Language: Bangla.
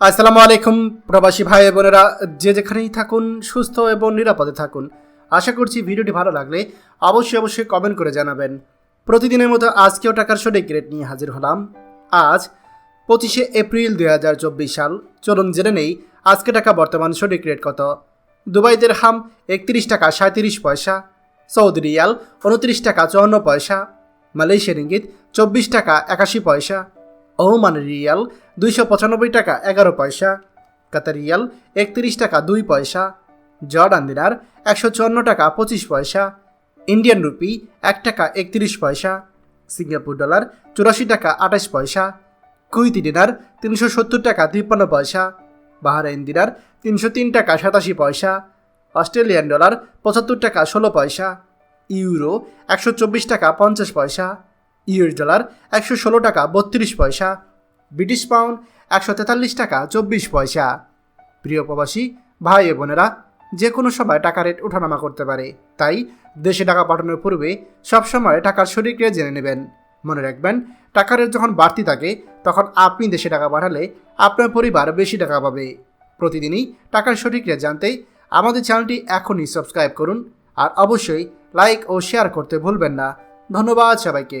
আসসালামু আলাইকুম, প্রবাসী ভাই বোনেরা। যে যেখানেই থাকুন, সুস্থ এবং নিরাপদে থাকুন। আশা করছি ভিডিওটি ভালো লাগলে অবশ্যই অবশ্যই কমেন্ট করে জানাবেন। প্রতিদিনের মতো আজকেও টাকার সঠিক রেট নিয়ে হাজির হলাম। আজ পঁচিশে এপ্রিল দুই হাজার চব্বিশ সাল। চলুন জেনে নেই আজকে টাকা বর্তমান সঠিক রেট কত। দুবাইদের হাম একত্রিশ টাকা সাঁত্রিশ পয়সা, সৌদি রিয়াল উনত্রিশ টাকা চুয়ান্ন পয়সা, মালয়েশিয়ার ইঙ্গিত চব্বিশ টাকা একাশি পয়সা ওমান রিয়াল দুইশো পঁচানব্বই টাকা, এগারো পয়সা। কাতার রিয়াল একত্রিশ টাকা, দুই পয়সা। জর্ডান দিনার একশো চুয়ান্ন টাকা, পঁচিশ পয়সা। ইন্ডিয়ান রুপি এক টাকা, একত্রিশ পয়সা। সিঙ্গাপুর ডলার চুরাশি টাকা, আঠাশ পয়সা। কুইতি দিনার তিনশো সত্তর টাকা, তিপ্পান্ন পয়সা। বাহারাইন দিনার তিনশো তিন টাকা, সাতাশি পয়সা। অস্ট্রেলিয়ান ডলার পঁচাত্তর টাকা, ষোলো পয়সা। ইউরো একশো চব্বিশ টাকা, পঞ্চাশ পয়সা। ইউএস ডলার একশো ষোলো টাকা বত্রিশ পয়সা, ব্রিটিশ পাউন্ড একশো তেতাল্লিশ টাকা চব্বিশ পয়সা। প্রিয় প্রবাসী, ভাই বোনেরা যে কোনো সময় টাকা রেট ওঠানামা করতে পারে, তাই দেশে টাকা পাঠানোর পূর্বে সবসময় টাকার সঠিক রেট জেনে নেবেন। মনে রাখবেন টাকার রেট যখন বাড়তি থাকে, তখন আপনি দেশে টাকা পাঠালে আপনার পরিবার বেশি টাকা পাবে। প্রতিদিনই টাকার সঠিক রেট জানতে আমাদের চ্যানেলটি এখনই সাবস্ক্রাইব করুন আর অবশ্যই লাইক ও শেয়ার করতে ভুলবেন না। ধন্যবাদ সবাইকে।